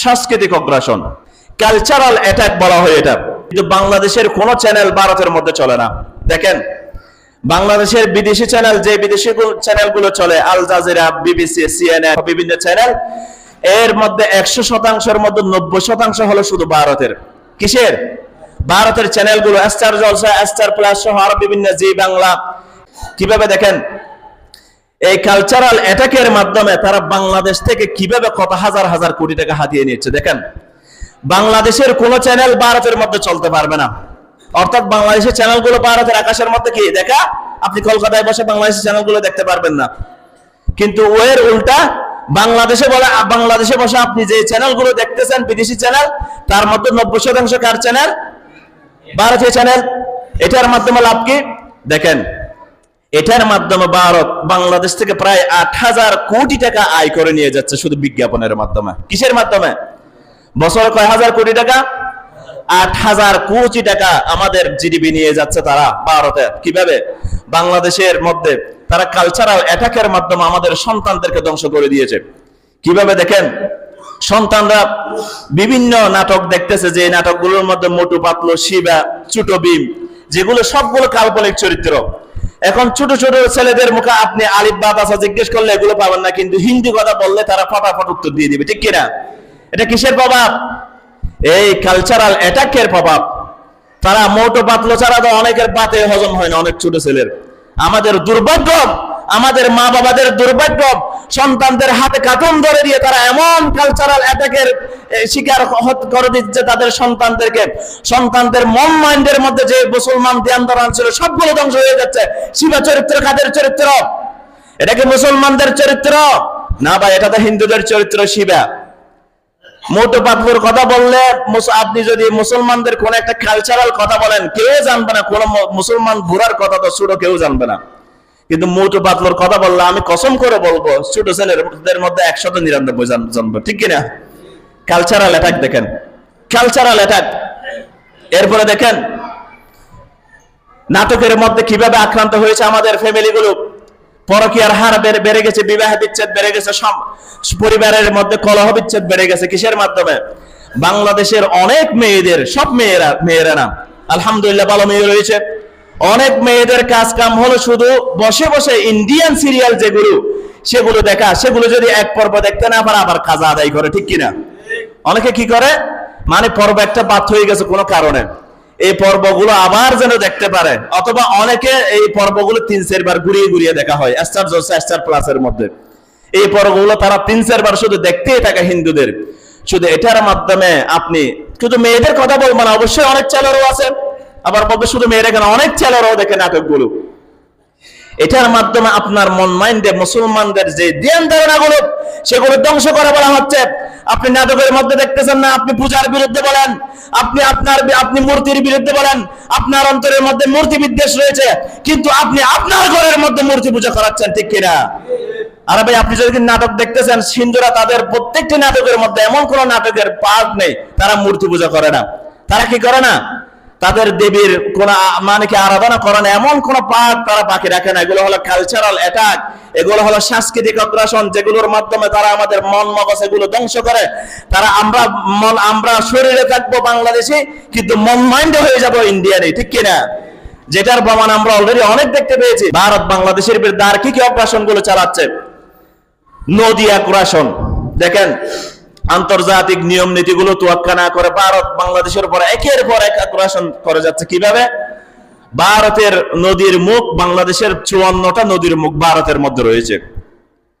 সাংস্কৃতিক অগ্রাসন cultural attack বলা হয় এটা। কিন্তু বাংলাদেশের কোন চ্যানেল ভারতের মধ্যে চলে না। দেখেন, বাংলাদেশের বিদেশি চ্যানেল যে বিদেশি চ্যানেলগুলো চলে আল জাজিরা বিবিসি সিএনএন বিভিন্ন চ্যানেল এর মধ্যে একশো শতাংশের মধ্যে নব্বই শতাংশ হলো শুধু ভারতের। কিসের? ভারতের চ্যানেলগুলো স্টার জলসা স্টার প্লাস সহ আরও বিভিন্ন জি বাংলা কীভাবে দেখেন এই কালচারাল অ্যাটাকের মাধ্যমে তারা বাংলাদেশ থেকে কীভাবে কত হাজার হাজার কোটি টাকা হাতিয়ে নিচ্ছে দেখেন? বাংলাদেশের কোন চ্যানেল ভারতের মধ্যে চলতে পারবে না। অর্থাৎ বাংলাদেশের চ্যানেলগুলো ভারতের আকাশের মধ্যে কি? দেখা? আপনি কলকাতায় বসে বাংলাদেশের চ্যানেলগুলো দেখতে পারবেন না। কিন্তু ওয়ের উল্টা বাংলাদেশে বলে বাংলাদেশে বসে আপনি যে চ্যানেলগুলো দেখতেছেন, বিদেশি চ্যানেল তার মধ্যে নব্বই শতাংশ কার চ্যানেল ভারতীয় চ্যানেল এটার মাধ্যমে লাভ কি? দেখেন এটার মাধ্যমে ভারত বাংলাদেশ থেকে প্রায় আট হাজার কোটি টাকা আয় করে নিয়ে যাচ্ছে শুধু বিজ্ঞাপনের মাধ্যমে। কিসের মাধ্যমে? বছরে কয় হাজার কোটি টাকা? আট হাজার কোটি টাকা আমাদের জিডিপি নিয়ে যাচ্ছে তারা ভারতে। কীভাবে? বাংলাদেশের মধ্যে তারা কালচারাল অ্যাটাকের মাধ্যমে আমাদের সন্তানদেরকে ধ্বংস করে দিয়েছে। কীভাবে দেখেন? সন্তানরা বিভিন্ন নাটক দেখতেছে যে নাটকগুলোর মধ্যে মোটু পাতলো শিবা, ছোট ভীম, যেগুলো সবগুলো কাল্পনিক চরিত্র। এখন ছোট ছোট ছেলেদের মুখে আপনি আলিফ বা বাসা জিজ্ঞেস করলে এগুলো পাবেন না, কিন্তু হিন্দি কথা বললে তারা ফটাফট উত্তর দিয়ে দিবে। ঠিক কিনা? এটা কিসের প্রভাব? এই কালচারাল অ্যাটাকের প্রভাব। তারা মোটো পাতলো ছাড়া তো অনেকের পাতে হজম হয় না, অনেক ছোট ছেলের। আমাদের দুর্ভাগ্য আমাদের মা বাবাদের দুর্ভাগ্য, সন্তানদের হাতে কাটন ধরে দিয়ে তারা এমন কালচারাল অ্যাটাকের শিকার করে দিচ্ছে তাদের সন্তানদেরকে। সন্তানদের মন মাইন্ডের মধ্যে যে মুসলমান ধ্যান ধারণ ছিল, সবগুলো ধ্বংস হয়ে যাচ্ছে। শিবা চরিত্র কাদের চরিত্র? এটা কি মুসলমানদের চরিত্র? না ভাই, এটা তো হিন্দুদের চরিত্র শিবা। মোটো পাতলুর কথা বললে আপনি যদি মুসলমানদের কোন একটা কালচারাল কথা বলেন, কেউ জানবে না। কোন মুসলমান বুড়ার কথা তো ছোট কেউ জানবে না। কিন্তু মোটো পাতলুর কথা বললে আমি কসম করে বলব, ছোট ছেলেদের মধ্যে একশত নিরানব্বই জান- জানব ঠিক কিনা? কালচারাল অ্যাটাক দেখেন। কালচারাল অ্যাটাক এরপরে দেখেন, নাটকের মধ্যে কীভাবে আক্রান্ত হয়েছে আমাদের ফ্যামিলিগুলো পরকীয়ার হার বেড়ে গেছে, বিবাহ বিচ্ছেদ বেড়ে গেছে সব পরিবারের মধ্যে কলহ বিচ্ছেদ বেড়ে গেছে, কিসের মাধ্যমে? বাংলাদেশের অনেক মেয়েদের সব মেয়েরা মেয়েরা না। আলহামদুলিল্লাহ ভালো মেয়ে রয়েছে। অনেক মেয়েদের কাজ কাম হলো শুধু বসে বসে ইন্ডিয়ান সিরিয়াল যেগুলো, সেগুলো দেখা, সেগুলো যদি এক পর্ব দেখতে না পারে, আবার কাজা আদায় করে, ঠিক কিনা? অনেকে কি করে? মানে পর্ব একটা বাদ হয়ে গেছে কোনো কারণে। এই পর্বগুলো আবার যেন দেখতে পারে। অথবা অনেকে এই পর্বগুলো তিন চারবার ঘুরিয়ে ঘুরিয়ে দেখা হয়, স্টার জলসা স্টার প্লাসের মধ্যে। এই পর্বগুলো তারা তিন চারবার শুধু দেখতেই থাকে হিন্দুদের। শুধু এটার মাধ্যমে আপনি, শুধু মেয়েদের কথা বলব না, অবশ্যই অনেক চ্যানেলও আছে। আবার বলবে, শুধু মেয়েরা কেন? অনেক চ্যানেলও দেখে নাটকগুলো। এটার মাধ্যমে আপনার মন মাইন্ডে মুসলমানদের যে ধ্যান ধারণাগুলো, সেগুলো ধ্বংস করে বলা হচ্ছে। আপনি নাটকের মধ্যে দেখতেছেন না, আপনি পূজার বিরুদ্ধে বলেন, আপনি আপনার আপনি মূর্তির বিরুদ্ধে বলেন, আপনার অন্তরের মধ্যে মূর্তি বিদ্বেষ রয়েছে, কিন্তু আপনি আপনার ঘরের মধ্যে মূর্তি পূজা করাচ্ছেন, ঠিক কিনা? আরে ভাই, আপনি যদি নাটক দেখতেছেন, সিন্ধুরা তাদের প্রত্যেকটি নাটকের মধ্যে এমন কোন নাটকের পার্ট নেই, তারা মূর্তি পূজা করে না। তারা কি করে না? তাদের দেবীর কোন মানে কি আরাধনা করে না এমন কোন পার্ট তারা বাকি রাখে না। এগুলো হলো কালচারাল অ্যাটাক এগুলো হলো সাংস্কৃতিক অগ্রাসন, যেগুলোর মাধ্যমে তারা আমাদের মন মগজ এগুলো ধ্বংস করে। তারা আমরা মন, আমরা শরীরে থাকব বাংলাদেশি, কিন্তু মন মাইন্ডে হয়ে যাব ইন্ডিয়ানে ঠিক কিনা? যেটার প্রমাণ আমরা অলরেডি অনেক দেখতে পেয়েছি। ভারত বাংলাদেশের বিরুদ্ধে আর কি কি অগ্রাসনগুলো চালাচ্ছে? নদী আগ্রাসন দেখেন? আন্তর্জাতিক নিয়ম নীতিগুলো তোয়াক্কা না করে ভারত বাংলাদেশের উপর একের পর এক আগ্রাসন করে যাচ্ছে কীভাবে? ভারতের নদীর মুখ বাংলাদেশের চুয়ান্নটা নদীর মুখ ভারতের মধ্যে রয়েছে।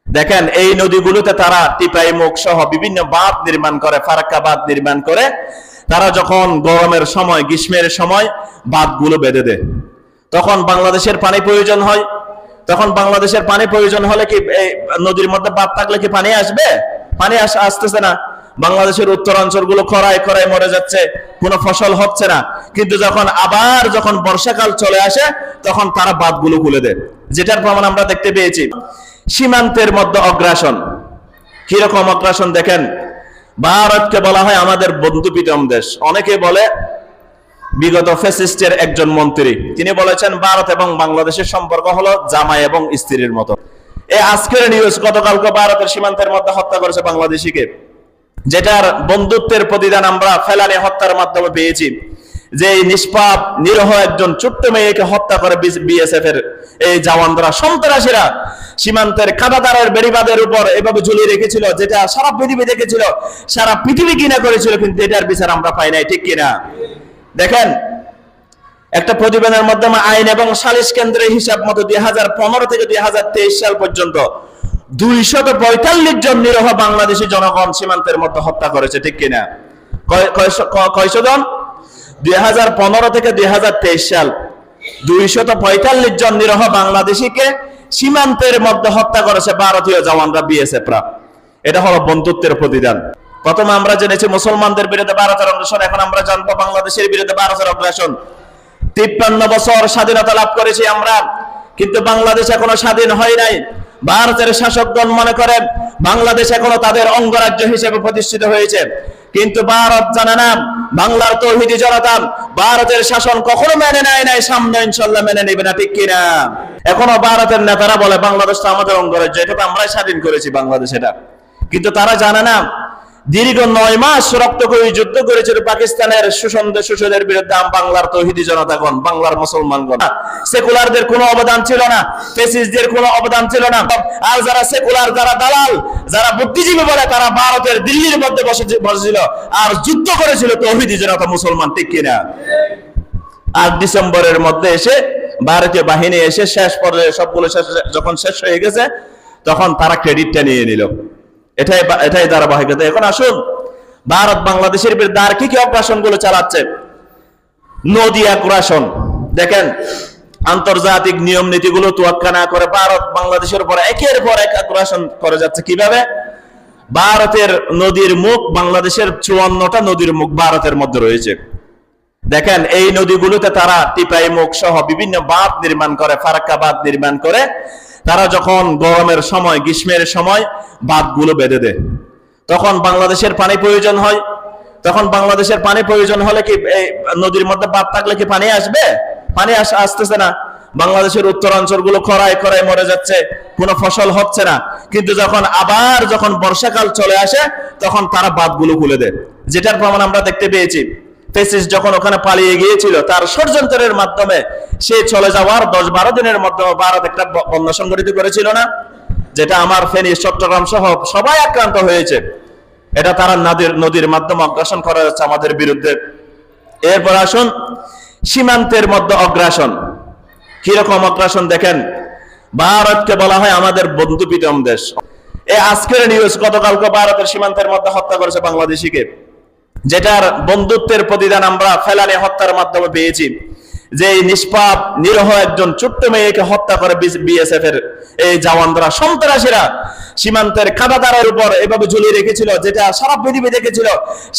দেখেন, এই নদীগুলোতে তারা টিপাই মুখ সহ বিভিন্ন বাঁধ নির্মাণ করে, ফারাক্কা বাঁধ নির্মাণ করে। তারা যখন গরমের সময়, গ্রীষ্মের সময় বাঁধগুলো বেঁধে দেয়। তখন বাংলাদেশের পানি প্রয়োজন হয়। তখন বাংলাদেশের পানি প্রয়োজন হলে কি নদীর মধ্যে বাঁধ থাকলে কি পানি আসবে? পানি আসতেছে না। বাংলাদেশের উত্তরাঞ্চলগুলো খরায় খরায় মরে যাচ্ছে, কোনো ফসল হচ্ছে না। কিন্তু যখন আবার যখন বর্ষাকাল চলে আসে, তখন তারা বাঁধগুলো খুলে দেয়। যেটার প্রমাণ আমরা দেখতে পেয়েছি। সীমান্তের মধ্যে অগ্রাসন। কীরকম অগ্রাসন দেখেন? ভারতকে বলা হয় আমাদের বন্ধু প্রীতম দেশ। অনেকে বলে বিগত ফেসিস্টের একজন মন্ত্রী। তিনি বলেছেন, ভারত এবং বাংলাদেশের সম্পর্ক হলো জামাই এবং স্ত্রীর মতো। এই আজকের নিউজ গতকালকে ভারতের সীমান্তের মধ্যে হত্যা করেছে বাংলাদেশিকে, যেটার বন্ধুত্বের প্রতিদান আমরা ফেলানি হত্যার মাধ্যমে পেয়েছি। যে নিষ্পাপ, নিরহ একজন ছোট্ট মেয়েকে হত্যা করে বিএসএফ এর এই জওয়ানরা, সন্ত্রাসীরা সীমান্তের কাদাদারের বেড়িবাদের উপর এভাবে ঝুলিয়ে রেখেছিল, যেটা সারা পৃথিবী দেখেছিল, সারা পৃথিবী কিনা করেছিল, কিন্তু এটার বিচার আমরা পাই নাই, ঠিক কিনা? দেখেন একটা প্রতিবেদনের মাধ্যমে আইন এবং সালিশ কেন্দ্রের হিসাব মতো দুই হাজার পনেরো থেকে দুই হাজার তেইশ সাল পর্যন্ত দুইশত পঁয়তাল্লিশ জন নিরহ বাংলাদেশি জনগণ সীমান্তের মধ্যে হত্যা করেছে, ঠিক কিনা? কয়শ- জন? দুই হাজার পনেরো থেকে দুই হাজার তেইশ সাল দুইশত পঁয়তাল্লিশ জন নিরহ বাংলাদেশিকে সীমান্তের মধ্যে হত্যা করেছে ভারতীয় জওয়ানরা বিএসএফ রা এটা হলো বন্ধুত্বের প্রতিদান। প্রথমে আমরা জেনেছি মুসলমানদের বিরুদ্ধে ভারতের অগ্রসর, এখন আমরা জানব বাংলাদেশের বিরুদ্ধে ভারতের অগ্রাসন তিপ্পান্ন বছর স্বাধীনতা লাভ করেছি আমরা। কিন্তু বাংলাদেশ এখনও স্বাধীন হয় নাই। ভারতের শাসকগণ মনে করেন, বাংলাদেশ এখনও তাদের অঙ্গরাজ্য হিসেবে প্রতিষ্ঠিত হয়েছে। কিন্তু ভারত জানে না, বাংলার তৌহিদি জনতা ভারতের শাসন কখনো মেনে নেয় নাই, সামনে ইনশাল্লাহ মেনে নেবে না, ঠিক কিনা এখনও ভারতের নেতারা বলে, বাংলাদেশ তো আমাদের অঙ্গরাজ্য, এটা তো আমরাই স্বাধীন করেছি, বাংলাদেশ এটা। কিন্তু তারা জানে না দীর্ঘ নয় মাস রক্ত করে যুদ্ধ করেছিল পাকিস্তানের শোষণদের শোষণের বিরুদ্ধে আম বাংলার তৌহিদি জনতাগণ, বাংলার মুসলমানগণ। সেকুলারদের কোনো অবদান ছিল না, ফেসিসদের কোনো অবদান ছিল না। আর যারা সেকুলার, যারা দালাল, যারা বুদ্ধিজীবী বলে তারা ভারতের দিল্লির মধ্যে বসে বসেছিল আর যুদ্ধ করেছিল তৌহিদি জনতা মুসলমান, ঠিক কিনা আর ডিসেম্বরের মধ্যে এসে ভারতীয় বাহিনী এসে শেষ পর্যায়ে সবগুলো শেষ যখন শেষ হয়ে গেছে, তখন তারা ক্রেডিটটা নিয়ে নিল। এটাই এটাই ধারাবাহিকতা। এখন আসুন, ভারত বাংলাদেশের বিরুদ্ধে আর কি কি অপারেশনগুলো চালাচ্ছে? নদী আগ্রাসন দেখেন, আন্তর্জাতিক নিয়ম নীতিগুলো তোয়াক্কা না করে ভারত বাংলাদেশের উপর একের পর এক আগ্রাসন করে যাচ্ছে। কীভাবে? ভারতের নদীর মুখ বাংলাদেশের চুয়ান্নটা নদীর মুখ ভারতের মধ্যে রয়েছে। দেখেন, এই নদীগুলোতে তারা টিপাই মুখ সহ বিভিন্ন বাঁধ নির্মাণ করে, ফারাক্কা বাঁধ নির্মাণ করে তারা যখন গরমের সময়, গ্রীষ্মের সময় বাঁধগুলো বেঁধে দেয়। তখন বাংলাদেশের পানি প্রয়োজন হয়। তখন বাংলাদেশের পানি প্রয়োজন হলে কি নদীর মধ্যে বাঁধ থাকলে কি পানি আসবে? পানি আসতেছে না। বাংলাদেশের উত্তরাঞ্চলগুলো খরায় খরায় মরে যাচ্ছে, কোনো ফসল হচ্ছে না। কিন্তু যখন আবার যখন বর্ষাকাল চলে আসে, তখন তারা বাঁধগুলো খুলে দেয়। যেটার প্রমাণ আমরা দেখতে পেয়েছি। ফেসিস যখন ওখানে পালিয়ে গিয়েছিল, তার ষড়যন্ত্রের মাধ্যমে সে চলে যাওয়ার দশ বারো দিনের মাধ্যমে ভারত একটা বন্যা সংগঠিত করেছিল না? যেটা আমার ফেনী, চট্টগ্রাম সহ সবাই আক্রান্ত হয়েছে। এটা তারা নদীর নদীর মাধ্যমে অগ্রাসন করা যাচ্ছে আমাদের বিরুদ্ধে। এরপর আসুন, সীমান্তের মধ্যে অগ্রাসন। কীরকম অগ্রাসন দেখেন? ভারতকে বলা হয় আমাদের বন্ধু দেশ। এ আজকের নিউজ গতকালকে ভারতের সীমান্তের মধ্যে হত্যা করেছে বাংলাদেশিকে। যেটার বন্ধুত্বের প্রতিদান আমরা ফেলানি হত্যার মাধ্যমে পেয়েছি। যে নিষ্পাপ, নিরহ একজন ছোট্ট মেয়েকে হত্যা করে বিএসএফ এর এই জওয়ানরা, সন্ত্রাসীরা সীমান্তের কাদাদারের উপর এভাবে ঝুলিয়ে রেখেছিল, যেটা সারা পৃথিবী দেখেছিল,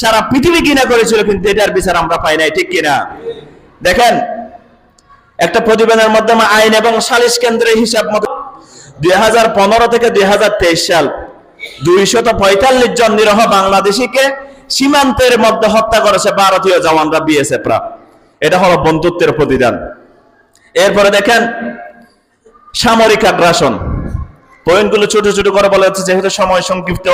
সারা পৃথিবী কিনা করেছিল, কিন্তু এটার বিচার আমরা পাই নাই, ঠিক কিনা? দেখেন, একটা প্রতিবেদনের মাধ্যমে আইন এবং সালিশ কেন্দ্রের হিসাব মতো দুই হাজার পনেরো থেকে দুই হাজার তেইশ সাল দুইশত পঁয়তাল্লিশ জন নিরহ বাংলাদেশিকে সীমান্তের মধ্যে হত্যা করেছে ভারতীয় জওয়ানরা বিএসএফ রা এটা হলো বন্ধুত্বের প্রতিদান। এরপরে দেখেন, সামরিক আগ্রাসন। পয়েন্টগুলো ছোট ছোট করে বলা হচ্ছে, যেহেতু সময় সংক্ষিপ্ত।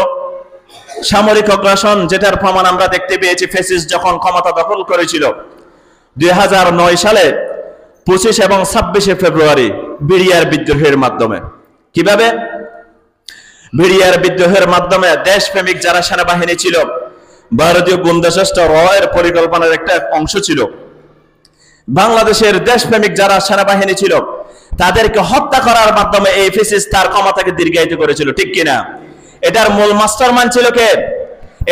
সামরিক আগ্রাসন, যেটার প্রমাণ আমরা দেখতে পেয়েছি, ফেসিস যখন ক্ষমতা দখল করেছিল, দুই হাজার নয় সালে, পঁচিশ এবং ছাব্বিশে ফেব্রুয়ারি বিরিয়ার বিদ্রোহের মাধ্যমে। কীভাবে? বিরিয়ার বিদ্রোহের মাধ্যমে দেশপ্রেমিক যারা সেনাবাহিনী ছিল ভারতীয় গুন্দাশ্রেষ্ঠ রয়ের পরিকল্পনার একটা অংশ ছিল। বাংলাদেশের দেশপ্রেমিক যারা সেনাবাহিনী ছিল, তাদেরকে হত্যা করার মাধ্যমে এই ফেসিস তার ক্ষমতাকে দীর্ঘায়িত করেছিল, ঠিক কিনা? এটার মূল মাস্টার মান ছিল কে?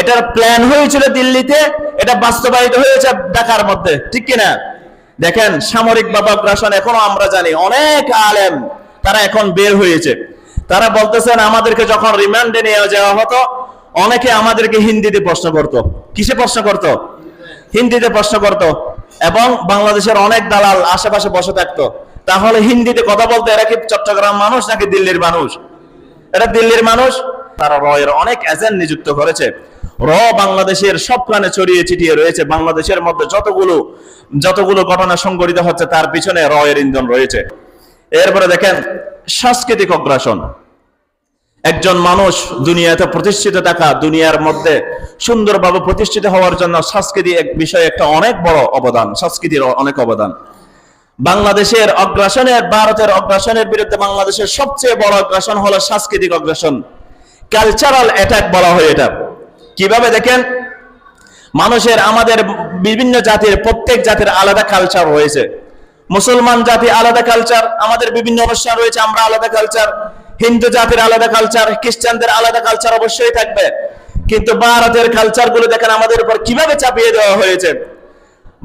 এটার প্ল্যান হয়েছিল দিল্লিতে, এটা বাস্তবায়িত হয়েছে ঢাকার মধ্যে, ঠিক কিনা? দেখেন, সামরিক বাবা গ্রাসন এখনও আমরা জানি, অনেক আলেম তারা এখন বের হয়েছে। তারা বলতেছেন, আমাদেরকে যখন রিমান্ডে নিয়ে যাওয়া হতো অনেকে আমাদেরকে হিন্দিতে প্রশ্ন করত। কিসে প্রশ্ন করত? হিন্দিতে প্রশ্ন করত। এবং বাংলাদেশের অনেক দালাল আশেপাশে বসে থাকতো। তাহলে হিন্দিতে কথা বলতে এরা কি চট্টগ্রাম মানুষ নাকি দিল্লির মানুষ? এটা দিল্লির মানুষ? তারা রয়ের অনেক এজেন্ট নিযুক্ত করেছে। র বাংলাদেশের সব প্রাণে ছড়িয়ে ছিটিয়ে রয়েছে। বাংলাদেশের মধ্যে যতগুলো যতগুলো ঘটনা সংঘটিত হচ্ছে তার পিছনে রয়ের ইন্ধন রয়েছে। এরপরে দেখেন সাংস্কৃতিক অগ্রাসন। একজন মানুষ দুনিয়াতে প্রতিষ্ঠিত থাকা, দুনিয়ার মধ্যে সুন্দরভাবে প্রতিষ্ঠিত হওয়ার জন্য সংস্কৃতি এক বিষয়ে একটা অনেক বড় অবদান, সংস্কৃতির অনেক অবদান। বাংলাদেশের অগ্রাসনের ভারতের অগ্রাসনের বিরুদ্ধে বাংলাদেশের সবচেয়ে বড় অগ্রাসন হলো সাংস্কৃতিক অগ্রাসন। কালচারাল অ্যাটাক বলা হয় এটা। কীভাবে দেখেন? মানুষের, আমাদের বিভিন্ন জাতির, প্রত্যেক জাতির আলাদা কালচার রয়েছে। মুসলমান জাতি আলাদা কালচার আমাদের বিভিন্ন অনুষ্ঠান রয়েছে, আমরা আলাদা কালচার হিন্দু জাতির আলাদা কালচার খ্রিস্টানদের আলাদা কালচার অবশ্যই থাকবে। কিন্তু ভারতের কালচারগুলো দেখেন আমাদের উপর কীভাবে চাপিয়ে দেওয়া হয়েছে।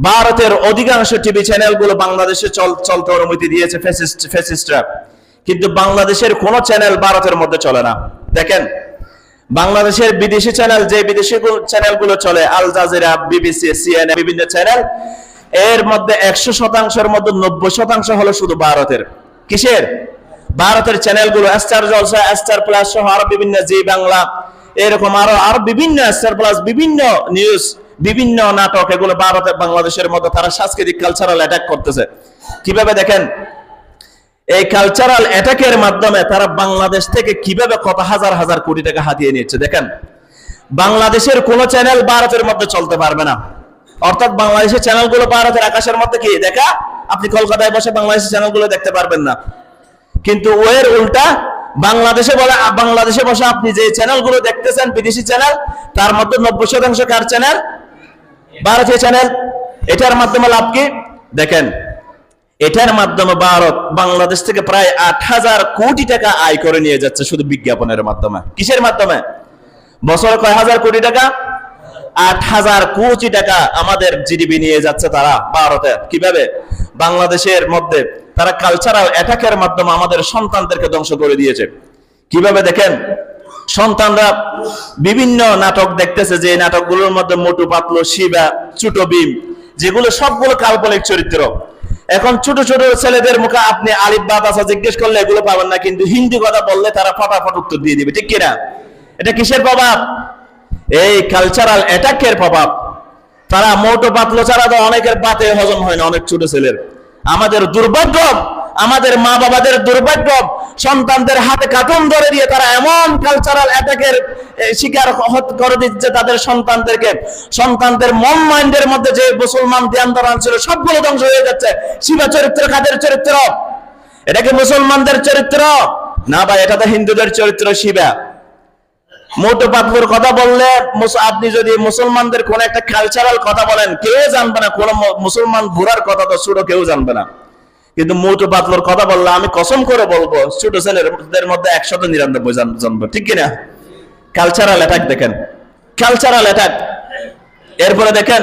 ভারতের অধিকাংশ টিভি চ্যানেলগুলো বাংলাদেশে চলতে অনুমতি দিয়েছে ফেসিস্টরা কিন্তু বাংলাদেশের কোন চ্যানেল ভারতের মধ্যে চলে না। দেখেন, বাংলাদেশের বিদেশি চ্যানেল যে বিদেশি চ্যানেলগুলো চলে আল জাজিরা বিবিসি সিএনএ বিভিন্ন চ্যানেল এর মধ্যে একশো শতাংশের মধ্যে নব্বই শতাংশ হলো শুধু ভারতের। কিসের? ভারতের চ্যানেলগুলো স্টার জলসা স্টার প্লাস সহ আরও বিভিন্ন জি বাংলা, এরকম আরও আরও বিভিন্ন স্টার প্লাস বিভিন্ন নিউজ বিভিন্ন নাটক, এগুলো ভারতের বাংলাদেশের মধ্যে তারা সাংস্কৃতিক কালচারাল অ্যাটাক করতেছে। কীভাবে দেখেন? এই কালচারাল অ্যাটাকের মাধ্যমে তারা বাংলাদেশ থেকে কীভাবে কত হাজার হাজার কোটি টাকা হাতিয়ে নিচ্ছে দেখেন? বাংলাদেশের কোন চ্যানেল ভারতের মধ্যে চলতে পারবে না। অর্থাৎ বাংলাদেশের চ্যানেলগুলো ভারতের আকাশের মধ্যে কি? দেখা, আপনি কলকাতায় বসে বাংলাদেশের চ্যানেলগুলো দেখতে পারবেন না। কিন্তু ওয়ের উল্টা বাংলাদেশে বলে, বাংলাদেশে বসে আপনি যে চ্যানেলগুলো দেখতেছেন, বিদেশি চ্যানেল, তার মধ্যে নব্বই শতাংশ কার চ্যানেল? ভারতীয় চ্যানেল। এটার মাধ্যমে লাভ কি? দেখেন, এটার মাধ্যমে ভারত বাংলাদেশ থেকে প্রায় আট হাজার কোটি টাকা আয় করে নিয়ে যাচ্ছে শুধু বিজ্ঞাপনের মাধ্যমে। কিসের মাধ্যমে? বছরে কয় হাজার কোটি টাকা? আট হাজার কোটি টাকা আমাদের জিডিপি নিয়ে যাচ্ছে তারা, ভারতে। কীভাবে? বাংলাদেশের মধ্যে তারা কালচারাল অ্যাটাকের মাধ্যমে আমাদের সন্তানদেরকে ধ্বংস করে দিয়েছে। কীভাবে দেখেন? সন্তানরা বিভিন্ন নাটক দেখতেছে যে নাটকগুলোর মধ্যে মোটু পাতলু, শিবা, ছোট ভীম, যেগুলো সবগুলো কাল্পনিক চরিত্র। এখন ছোট ছোট ছেলেদের মুখে আপনি আলিফ বাদ আসা জিজ্ঞেস করলে এগুলো পাবেন না, কিন্তু হিন্দি কথা বললে তারা ফটাফট উত্তর দিয়ে দিবে। ঠিক কিনা? এটা কিসের প্রভাব? এই কালচারাল অ্যাটাকের প্রভাব। তারা মোটো পাতলো ছাড়া তো অনেকের পাতে হজম হয় না, অনেক ছোট ছেলের। আমাদের দুর্ভাগ্য, আমাদের মা বাবাদের দুর্ভাগ্য, সন্তানদের হাতে কার্টুন ধরে দিয়ে তারা এমন কালচারাল অ্যাটাকের শিকার করে দিচ্ছে তাদের সন্তানদেরকে। সন্তানদের মন মাইন্ডের মধ্যে যে মুসলমান ধ্যান ধারণ ছিল, সবগুলো ধ্বংস হয়ে যাচ্ছে। শিবা চরিত্র, কাদের চরিত্র? এটা কি মুসলমানদের চরিত্র? না ভাই, এটা তো হিন্দুদের চরিত্র, শিবা। মোটো পাতলুর কথা বললে আপনি যদি মুসলমানদের কোন একটা কালচারাল কথা বলেন কেউ জানবে না? কোন মুসলমান বুড়ার কথা তো ছোট কেউ জানবে না। কিন্তু মোটো পাতলুর কথা বললে আমি কসম করে বলব, ছোট ছেলেদের মধ্যে একশত নিরানব্বই জানব জানবে ঠিক কিনা? কালচারাল অ্যাটাক দেখেন। কালচারাল অ্যাটাক এরপরে দেখেন,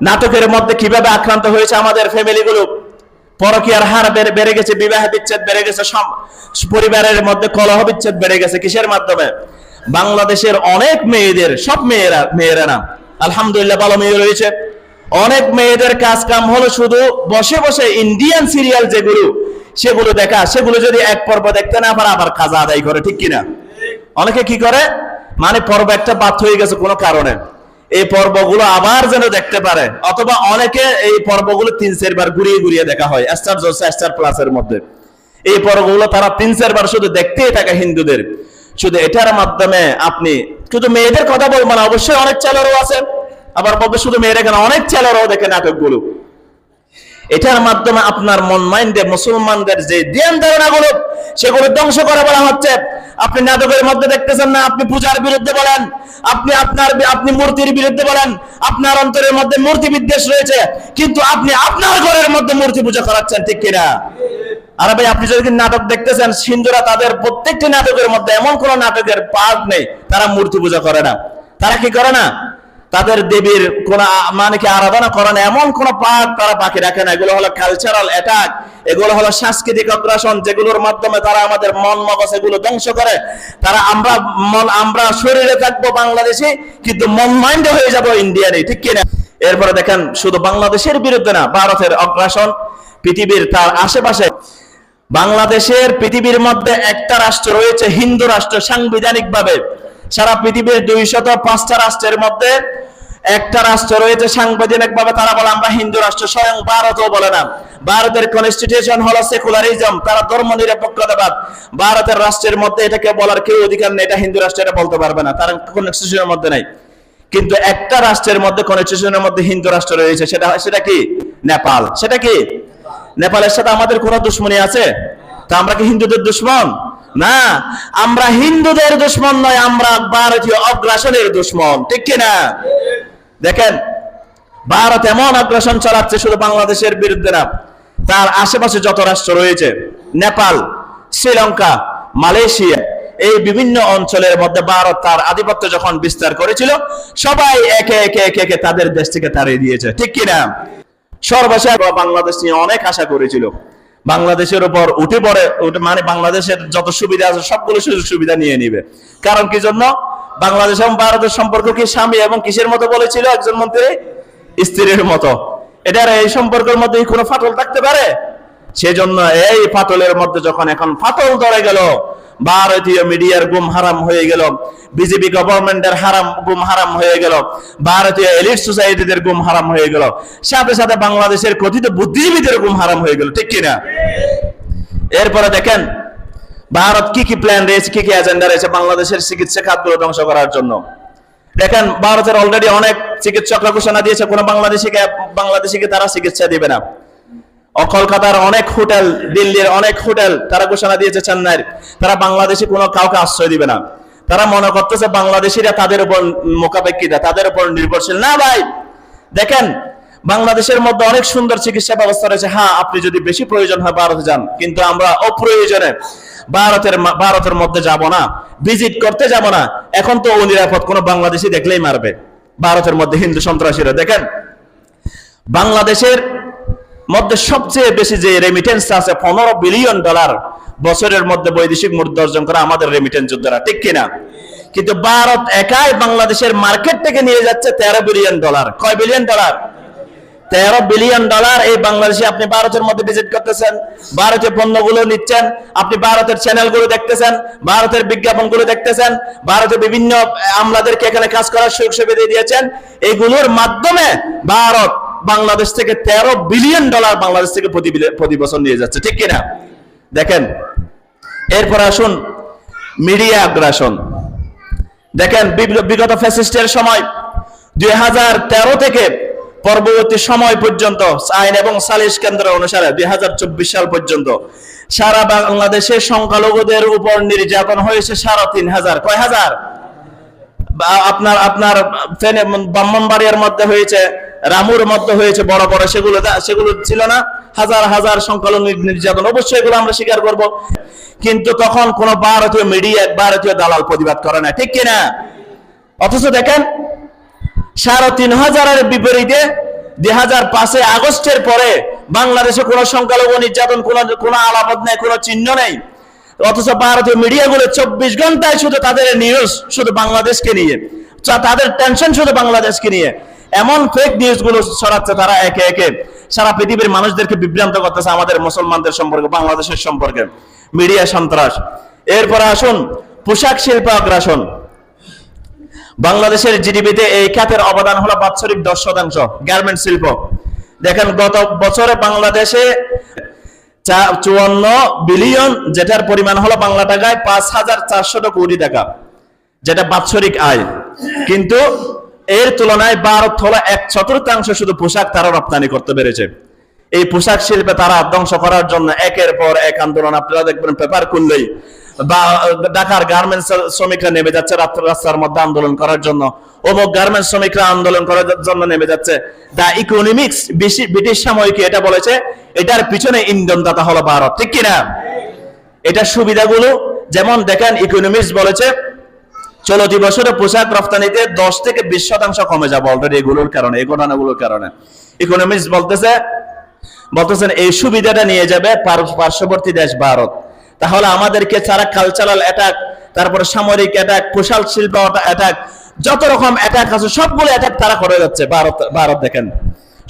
নাটকের মধ্যে কীভাবে আক্রান্ত হয়েছে আমাদের ফ্যামিলিগুলো পরকীয়ার হার বেড়ে বেড়ে গেছে, বিবাহ বিচ্ছেদ বেড়ে গেছে, সম- পরিবারের মধ্যে কলহ বিচ্ছেদ বেড়ে গেছে কিসের মাধ্যমে? বাংলাদেশের অনেক মেয়েদের, সব মেয়েরা মেয়েরা না, আলহামদুলিল্লাহ ভালো মেয়ে রয়েছে। অনেক মেয়েদের কাজ কাম হলো শুধু বসে বসে ইন্ডিয়ান সিরিয়াল যেগুলো, সেগুলো দেখা, সেগুলো যদি এক পর্ব দেখতে না পারে, আবার কাজা আদায় করে, ঠিক কিনা? অনেকে কি করে? মানে পর্ব একটা বাদ হয়ে গেছে কোনো কারণে। এই পর্বগুলো আবার যেন দেখতে পারে। অথবা অনেকে এই পর্বগুলো তিন চারবার ঘুরিয়ে ঘুরিয়ে দেখা হয়, স্টার জলসা স্টার প্লাসের মধ্যে। এই পর্বগুলো তারা তিন চারবার শুধু দেখতেই থাকে হিন্দুদের। শুধু এটার মাধ্যমে আপনি শুধু মেয়েদের কথা বলব না, অবশ্যই অনেক চ্যানেলও আছে। আবার বলবে শুধু মেয়েরা কেন, অনেক চ্যানেলও দেখে নাটকগুলো। এটার মাধ্যমে আপনার মন মাইন্ডে মুসলমানদের যে ধ্যান ধারণাগুলো সেগুলো ধ্বংস করে বলা হচ্ছে। আপনি নাটকের মধ্যে দেখতেছেন না, আপনি পূজার বিরুদ্ধে বলেন, আপনি আপনার আপনি মূর্তির বিরুদ্ধে বলেন, আপনার অন্তরের মধ্যে মূর্তি বিদ্বেষ রয়েছে, কিন্তু আপনি আপনার ঘরের মধ্যে মূর্তি পূজা করাচ্ছেন, ঠিক কিনা? আরে ভাই, আপনি যদি নাটক দেখতেছেন, সিন্ধুরা তাদের প্রত্যেকটি নাটকের মধ্যে এমন কোন নাটকের পার্ট নেই, তারা মূর্তি পূজা করে না। তারা কি করে না? তাদের দেবীর কোন মানে কি আরাধনা করে না এমন কোন পার্ট তারা পাখি রাখে না। এগুলো হলো কালচারাল অ্যাটাক এগুলো হলো সাংস্কৃতিক অগ্রাসন, যেগুলোর মাধ্যমে তারা আমাদের মন মগজ এগুলো ধ্বংস করে। তারা আমরা মন, আমরা শরীরে থাকব বাংলাদেশে, কিন্তু মন মাইন্ডে হয়ে যাব ইন্ডিয়ানে, ঠিক কিনা? এরপরে দেখেন, শুধু বাংলাদেশের বিরুদ্ধে না, ভারতের অগ্রাসন, পৃথিবীর তার আশেপাশে। বাংলাদেশের পৃথিবীর মধ্যে একটা রাষ্ট্র রয়েছে, হিন্দু রাষ্ট্র সাংবিধানিক ভাবে সারা পৃথিবীর দুইশত পাঁচটা রাষ্ট্রের মধ্যে একটা রাষ্ট্র রয়েছে সাংবিধানিক ভাবে তারা বলে আমরা হিন্দু রাষ্ট্র, স্বয়ং ভারতও বলে না। ভারতের কনস্টিটিউশন হলো সেকুলারিজম তারা ধর্ম নিরপেক্ষতাবাদ। ভারতের রাষ্ট্রের মধ্যে এটাকে বলার কেউ অধিকার নেই, এটা হিন্দু রাষ্ট্র এটা বলতে পারবে না, তার কনস্টিটিউশনের মধ্যে নাই। কিন্তু একটা রাষ্ট্রের মধ্যে কনস্টিটিউশনের মধ্যে হিন্দু রাষ্ট্র রয়েছে, সেটা সেটা কি? নেপাল। সেটা কি? নেপালের সাথে আমাদের কোনো দুশ্মনী আছে? তা আমরা কি হিন্দুদের দুশ্মন? না। আমরা হিন্দুদের দুশ্মন নয়, আমরা ভারতীয় অগ্রাসনের দুশ্মন, ঠিক কি না দেখেন, ভারত এমন আগ্রাসন চালাচ্ছে শুধু বাংলাদেশের বিরুদ্ধে না, তার আশেপাশে যত রাষ্ট্র রয়েছে, নেপাল, শ্রীলঙ্কা, মালয়েশিয়া, এই বিভিন্ন অঞ্চলের মধ্যে ভারত তার আধিপত্য যখন বিস্তার করেছিল, সবাই একে একে একে একে তাদের দেশ থেকে তাড়িয়ে দিয়েছে। ঠিক কিনা সর্বশেষ বাংলাদেশ নিয়ে অনেক আশা করেছিল। বাংলাদেশের উপর উঠে পড়ে মানে বাংলাদেশের যত সুবিধা আছে, সবগুলো সুযোগ সুবিধা নিয়ে নিবে। কারণ কি জন্য? বাংলাদেশ এবং ভারতের সম্পর্ক কি স্বামী এবং কিসের মতো বলেছিল? একজন মন্ত্রী, স্ত্রীর মতো। এটার এই সম্পর্কের মধ্যে কোনো ফাটল থাকতে পারে? সেজন্য এই ফাটলের মধ্যে যখন এখন ফাটল ধরে গেল, ভারতীয় মিডিয়ার গুম হারাম হয়ে গেল, বিজেপি গভর্নমেন্টের হারাম, গুম হারাম হয়ে গেল, ভারতীয় এলিট সোসাইটিদের গুম হারাম হয়ে গেল, সাথে সাথে বাংলাদেশের কথিত বুদ্ধিজীবীদের গুম হারাম হয়ে গেল, ঠিক কিনা? এরপরে দেখেন ভারত কি কি প্ল্যান রয়েছে, কি কি এজেন্ডা রয়েছে বাংলাদেশের চিকিৎসা খাতগুলো ধ্বংস করার জন্য? দেখেন, ভারতের অলরেডি অনেক চিকিৎসকরা ঘোষণা দিয়েছে, কোনো বাংলাদেশিকে বাংলাদেশিকে তারা চিকিৎসা দিবে না। কলকাতার অনেক হোটেল, দিল্লির অনেক হোটেল, তারা ঘোষণা দিয়েছে চেন্নাইয়ের। তারা বাংলাদেশি কোনো কাউকে আশ্রয় দিবে না। তারা মনে করতেছে বাংলাদেশিরা তাদের উপর মোকাবেক্ষিতা, তাদের উপর নির্ভরশীল। না ভাই, দেখেন বাংলাদেশের মধ্যে অনেক সুন্দর চিকিৎসা ব্যবস্থা রয়েছে। হ্যাঁ আপনি যদি বেশি প্রয়োজন হয় ভারতে যান, কিন্তু আমরা অপ্রয়োজনে ভারতের ভারতের মধ্যে যাব না, ভিজিট করতে যাব না। এখন তো অনিরাপদ, কোনো বাংলাদেশি দেখলেই মারবে। ভারতের মধ্যে হিন্দু সন্ত্রাসীরা, দেখেন। বাংলাদেশের মধ্যে সবচেয়ে বেশি যে রেমিটেন্স আছে, পনেরো বিলিয়ন ডলার বছরের মধ্যে বৈদেশিক মুদ্রা অর্জন করা আমাদের রেমিটেন্স যোদ্ধারা, ঠিক কিনা? কিন্তু ভারত একাই বাংলাদেশের মার্কেট থেকে নিয়ে যাচ্ছে তেরো বিলিয়ন ডলার কয় বিলিয়ন ডলার তেরো বিলিয়ন ডলার এই বাংলাদেশে আপনি ভারতের মধ্যে ভিজিট করতেছেন, ভারতীয় পণ্যগুলো নিচ্ছেন, আপনি ভারতের চ্যানেলগুলো দেখতেছেন, ভারতের বিজ্ঞাপনগুলো দেখতেছেন, ভারতের বিভিন্ন আমলাদেরকে এখানে কাজ করার সুযোগ সুবিধা দিয়েছেন। এগুলোর মাধ্যমে ভারত বাংলাদেশ থেকে তেরো বিলিয়ন ডলার বাংলাদেশ থেকে প্রতি বছর নিয়ে যাচ্ছে, ঠিক কিনা? দেখেন, এরপর আসুন মিডিয়া আগ্রাসন দেখেন বিগ- বিগত ফ্যাসিস্টের সময়, দুই হাজার তেরো থেকে পরবর্তী সময় পর্যন্ত আইন এবং সালিশ কেন্দ্র অনুসারে দুই হাজার চব্বিশ সাল পর্যন্ত সারা বাংলাদেশের সংখ্যালঘুদের উপর নির্যাতন হয়েছে সাড়ে তিন হাজার। কয় হাজার? আপনার আপনার ব্রাহ্মণবাড়িয়ার মধ্যে হয়েছে, রামুর মধ্যে হয়েছে, বড় বড়, সেগুলো সেগুলো ছিল না। হাজার হাজার সংখ্যালঘু নির্যাতন অবশ্যই এগুলো আমরা স্বীকার করব। কিন্তু তখন কোন ভারতীয় মিডিয়া ভারতীয় দালাল প্রতিবাদ করে না। ঠিক কিনা? অথচ দেখেন সাড়ে তিন হাজারের বিপরীতে দুই হাজার পাঁচে আগস্টের পরে বাংলাদেশে কোনো সংখ্যালঘু নির্যাতন, কোনো কোনো আলাপত নেই, কোনো চিহ্ন নেই। অথচ ভারতীয় মিডিয়াগুলো চব্বিশ ঘন্টায় শুধু তাদের নিউজ শুধু বাংলাদেশকে নিয়ে তাদের টেনশন শুধু বাংলাদেশকে নিয়ে। এমন ফেক নিউজগুলো ছড়াচ্ছে তারা একে একে। সারা পৃথিবীর মানুষদেরকে বিভ্রান্ত করতেছে আমাদের মুসলমানদের সম্পর্কে, বাংলাদেশের সম্পর্কে। মিডিয়া সন্ত্রাস। এরপরে আসুন, পোশাক শিল্প আগ্রাসন। বাংলাদেশের জিডিপিতে এই খাতের অবদান হলো বাৎসরিক দশ শতাংশ গার্মেন্ট শিল্প। দেখেন, গত বছরে বাংলাদেশে চুয়ান্ন বিলিয়ন যেটার পরিমাণ হলো বাংলা টাকায় পাঁচ হাজার চারশো কোটি টাকা, যেটা বাৎসরিক আয়। কিন্তু এর তুলনায় ভারত হলো এক চতুর্থাংশ শুধু পোশাক তারা রপ্তানি করতে পেরেছে। এই পোশাক শিল্পে তারা ধ্বংস করার জন্য একের পর এক আন্দোলন। আপনারা দেখবেন পেপার খুললেই বা ঢাকার গার্মেন্টস শ্রমিকরা নেমে যাচ্ছে রাস্তার মধ্যে আন্দোলন করার জন্য। অমুক গার্মেন্টস শ্রমিকরা আন্দোলন করার জন্য নেমে যাচ্ছে। দা ইকোনমিক্স ব্রিটিশ সাময়িকী এটা বলেছে, এটার পিছনে ইন্ধনদাতা হলো ভারত। ঠিক কিনা? এটার সুবিধাগুলো, যেমন দেখেন ইকোনমিক্স বলেছে, চলতি বছরে পোশাক রপ্তানিতে দশ থেকে বিশ শতাংশ কমে যাবে অলরেডি এগুলোর কারণে, এই ঘটনাগুলোর কারণে। ইকোনমিক্স বলতেছে, বলতেছেন এই সুবিধাটা নিয়ে যাবে পার্শ্ববর্তী দেশ ভারত। তাহলে আমাদেরকে ছাড়া কালচারাল অ্যাটাক তারপরে সামরিক অ্যাটাক পোশাক শিল্প অ্যাটাক যত রকম অ্যাটাক আছে, সবগুলো অ্যাটাক তারা করে যাচ্ছে। ভারত ভারত দেখেন।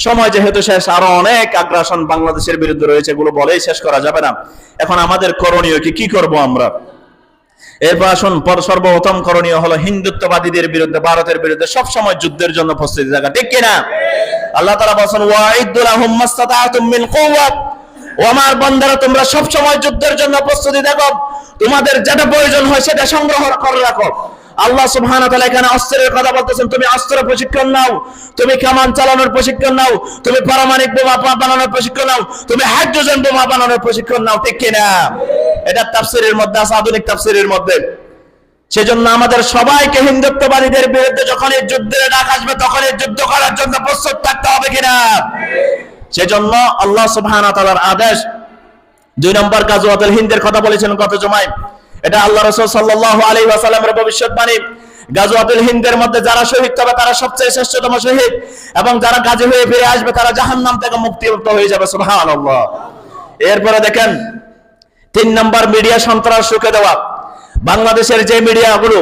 সময় যেহেতু শেষ, আরও অনেক আগ্রাসন বাংলাদেশের বিরুদ্ধে রয়েছে, এগুলো বলেই শেষ করা যাবে না। এখন আমাদের করণীয় কি? কি করব আমরা? এরপর আসুন, পর সর্বপ্রথম করণীয় হলো হিন্দুত্ববাদীদের বিরুদ্ধে, ভারতের বিরুদ্ধে সব সময় যুদ্ধের জন্য প্রস্তুতি থাকা। ঠিক কিনা? আল্লাহ তাআলা বলেন ওয়াইদুলাহুম মাস্তাতাতুম মিন কুওয়াত। ও আমার বন্দারা, তোমরা সব সময় যুদ্ধের জন্য প্রস্তুতি দেখো। তোমাদের যেটা প্রয়োজন হয় সেটা সংগ্রহ করে রাখো। আল্লাহ সুবহানাহু এখানে অস্ত্রের কথা বলতেছেন, তুমি অস্ত্র প্রশিক্ষণ নাও, তুমি কামান চালানোর প্রশিক্ষণ নাও, তুমি পারমাণবিক বোমা বানানোর প্রশিক্ষণ নাও, তুমি হাইড্রোজেন বোমা বানানোর প্রশিক্ষণ নাও। ঠিক কিনা? এটা তাফসীরের মধ্যে আছে, আধুনিক তাফসীরের মধ্যে। সেজন্য আমাদের সবাইকে হিন্দুত্ববাদীদের বিরুদ্ধে যখন এই যুদ্ধের ডাক আসবে তখন এই যুদ্ধ করার জন্য প্রস্তুত থাকতে হবে কিনা? সেজন্য আল্লাহ সুবহানাহু আদেশ, দুই নম্বর গাজওয়াতুল হিন্দের কথা বলেছেন গত জুমায়। এটা আল্লাহ রাসূল সাল্লাল্লাহু আলাইহি ওয়াসাল্লামের ভবিষ্যৎবাণী। গাজওয়াতুল হিন্দের মধ্যে যারা শহীদ হবে তারা সবচেয়ে শ্রেষ্ঠতম শহীদ এবং যারা গাজী হয়ে ফিরে আসবে, তারা জাহান্নাম থেকে মুক্তিমুক্ত হয়ে যাবে, সুবহানাল্লাহ। এরপরে দেখেন, তিন নম্বর মিডিয়া সন্ত্রাস রুখে দেওয়া। বাংলাদেশের যে মিডিয়াগুলো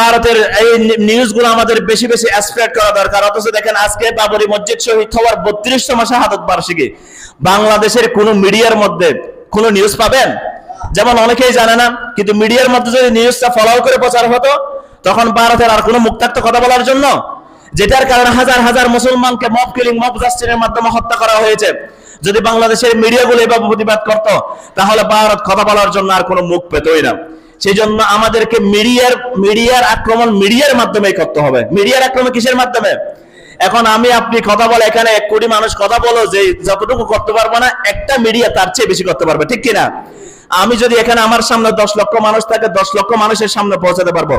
ভারতের এই নিউজগুলো আমাদের বেশি বেশি স্প্রেড করা দরকার। অথচ দেখেন আজকে বাবরি মসজিদ শহীদ হওয়ার বত্রিশতম শাহাদত বার্ষিকী। বাংলাদেশের কোন মিডিয়ার মধ্যে কোন নিউজ পাবেন? যেমন অনেকেই জানে না, কিন্তু মিডিয়ার মধ্যে যদি নিউজটা ফলো করে প্রচার হতো, তখন ভারতের আর কোনো মুখ থাকতো কথা বলার জন্য, যেটার কারণে হাজার হাজার মুসলমানকে মব কিলিং মব জাস্টিসের মাধ্যমে হত্যা করা হয়েছে। যদি বাংলাদেশের মিডিয়াগুলো এভাবে প্রতিবাদ করত, তাহলে ভারত কথা বলার জন্য আর কোনো মুখ পেতই না। সেই জন্য আমাদেরকে মিডিয়ার মিডিয়ার আক্রমণ মিডিয়ার মাধ্যমেই করতে হবে। মিডিয়ার আক্রমণ কিসের মাধ্যমে? এখন আমি আপনি কথা বলে এখানে এক কোটি মানুষ কথা বলো যে যতটুকু করতে পারব না, একটা মিডিয়া তার চেয়ে বেশি করতে পারবে, ঠিক কিনা? আমি যদি এখানে আমার সামনে দশ লক্ষ মানুষ থাকে, দশ লক্ষ মানুষের সামনে পৌঁছাতে পারব।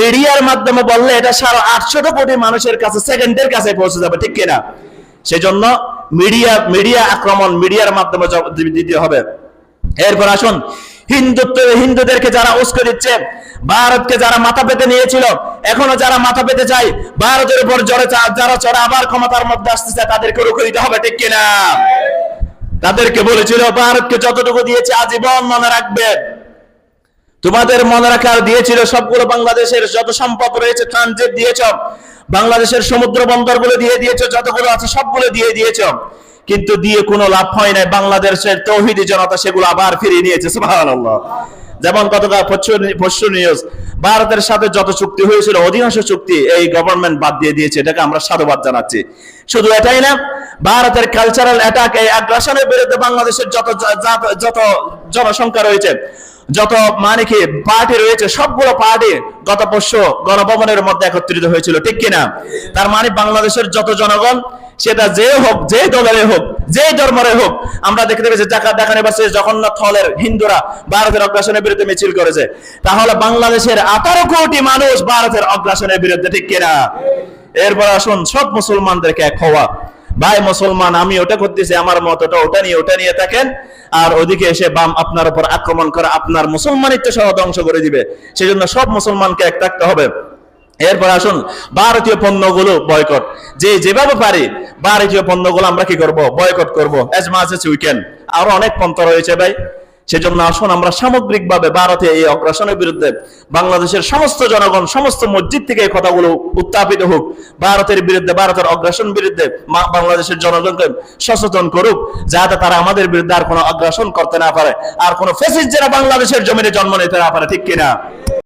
মিডিয়ার মাধ্যমে বললে এটা সাড়ে আটশো কোটি মানুষের কাছে, সেকেন্ডের কাছে পৌঁছে যাবে, ঠিক কিনা? সেজন্য মিডিয়া মিডিয়া আক্রমণ মিডিয়ার মাধ্যমে দিতে হবে। এরপর আসুন। হিন্দুত্ব হিন্দুদেরকে যারা উস্কে দিচ্ছে, ভারতকে যারা মাথা পেতে নিয়েছিল, এখনও যারা মাথা পেতে চায়, ভারতের উপর জড়ে যারা চড়া আবার ক্ষমতার মধ্যে আসতে চায় তাদেরকে রুখে দিতে হবে, ঠিক কিনা? তাদেরকে বলেছিল, ভারতকে যতটুকু দিয়েছে, আজীবন মনে রাখবে। তোমাদের মনে রাখার দিয়েছিল সবগুলো বাংলাদেশের যত সম্পদ রয়েছে ট্রানজিট দিয়েছ। বাংলাদেশের সমুদ্র বন্দর বন্দরগুলো দিয়ে দিয়েছ, যতগুলো আছে, সবগুলো দিয়ে দিয়েছ। কিন্তু দিয়ে কোনো লাভ হয় নাই। বাংলাদেশের তৌহিদি জনতা সেগুলো আবার ফিরিয়ে নিয়েছে যেমন গতকাল পশ্চিম নিউজ ভারতের সাথে যত চুক্তি হয়েছিল, অধিকাংশ চুক্তি এই গভর্নমেন্ট বাদ দিয়ে দিয়েছে। এটাকে আমরা সাধুবাদ জানাচ্ছি। শুধু এটাই না, ভারতের কালচারাল অ্যাটাক এই আগ্রাসনের বিরুদ্ধে বাংলাদেশের যত যত জনসংখ্যা রয়েছে, যত মানে কি পার্টি রয়েছে, সবগুলো পার্টি গত পরশু গণভবনের মধ্যে একত্রিত হয়েছিল। ঠিক কিনা? তার মানে বাংলাদেশের যত জনগণ সেটা যে হোক, যে দলের হোক, যে ধর্মের হোক, আমরা দেখতে পেয়েছি জাকাত দেখানে পাশে জগন্নাথ হলের হিন্দুরা ভারতের অগ্রাসনের বিরুদ্ধে মিছিল করেছে। তাহলে বাংলাদেশের আঠারো কোটি মানুষ ভারতের অগ্রাসনের বিরুদ্ধে, ঠিক কিনা? এরপর আসুন, সব মুসলমানদেরকে এক হওয়া। ভাই মুসলমান, আমি ওটা করতেছি, আমার মত ওটা ওটা নিয়ে ওটা নিয়ে থাকেন, আর ওদিকে এসে বাম আপনার উপর আক্রমণ করে আপনার মুসলমানিত্ব সহ ধ্বংস করে দিবে। সেজন্য সব মুসলমানকে এক থাকতে হবে। এরপর আসুন, ভারতীয় পণ্যগুলো বয়কট যে যেভাবে পারি, ভারতীয় পণ্যগুলো আমরা কি করব? বয়কট করব। এজ মাস এস উইকেন্ড আরও অনেক পন্থা রয়েছে ভাই। সেজন্য আসুন, আমরা সামগ্রিকভাবে ভারতে এই অগ্রাসনের বিরুদ্ধে বাংলাদেশের সমস্ত জনগণ, সমস্ত মসজিদ থেকে এই কথাগুলো উত্থাপিত হোক। ভারতের বিরুদ্ধে, ভারতের অগ্রাসন বিরুদ্ধে বাংলাদেশের জনগণকে সচেতন করুক, যাতে তারা আমাদের বিরুদ্ধে আর কোনো অগ্রাসন করতে না পারে। আর কোনো ফেসিস যারা বাংলাদেশের জমিনে জন্ম নিতে না পারে, ঠিক কিনা?